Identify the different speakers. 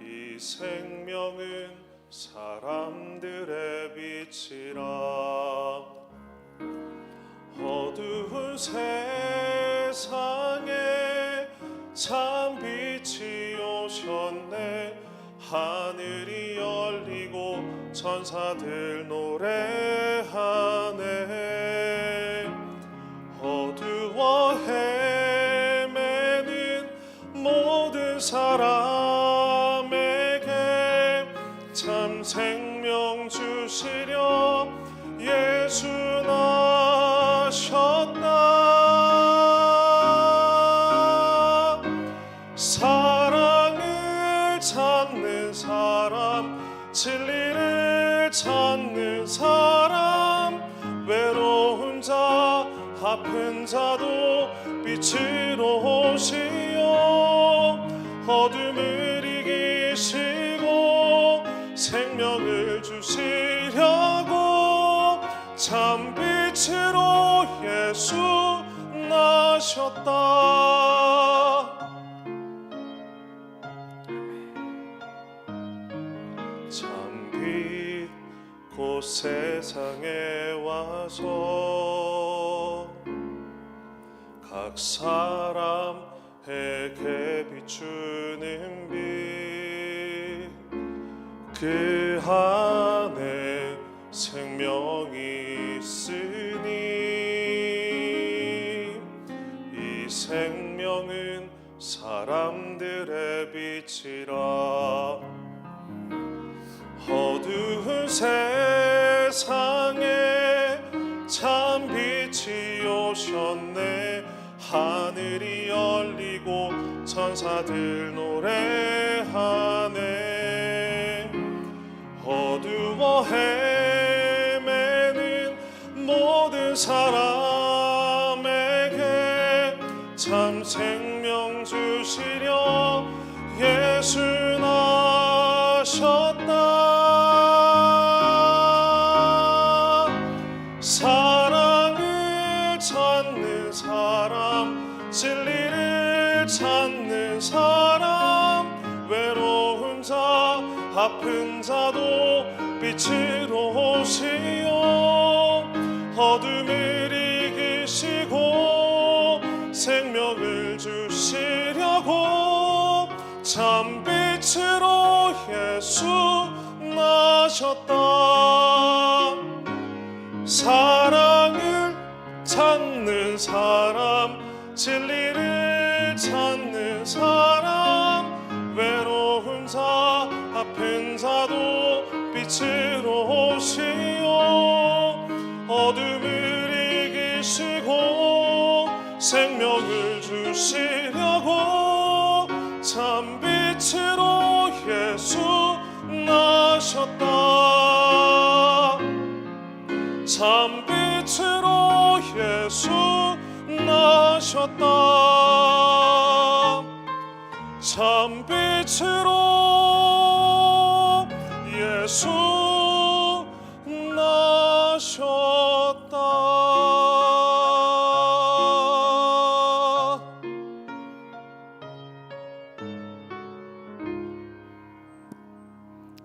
Speaker 1: 이 생명은 사람들의 빛이라 어두운 세상에 참 빛 이 오셨네. 하늘이 열리고 천사들 노래하네. 어두워 헤매는 모든 사람에게 참 생명 주시려 예수 나 진리를 찾는 사람 외로운 자 아픈 자도 빛으로 오시어 어둠을 이기시고 생명을 주시려고 참 빛으로 예수 나셨다. 참 빛 곧 세상에 와서 각 사람에게 비추는 빛 그 안에 생명이 있으니 이 생명은 사람들의 빛이라. 어두운 세상 에 참 빛이 오셨네. 하늘이 열리고 천사들 노래하네. 어두워 헤매는 모든 사람에게 참 생명 주시려 사람 진리를 찾는 사람 외로운 자 아픈 자도 빛으로 오시어 어둠을 이기시고 생명을 주시려고 참 빛으로 예수 나셨다. 찾는 사람 진리를 찾는 사람 외로운 자 아픈 자도 빛으로 오시어 어둠을 이기시고 생명을 주시려고 참 빛으로 예수 나셨다. 참 빛으로 예수 나셨다. 참 빛으로 예수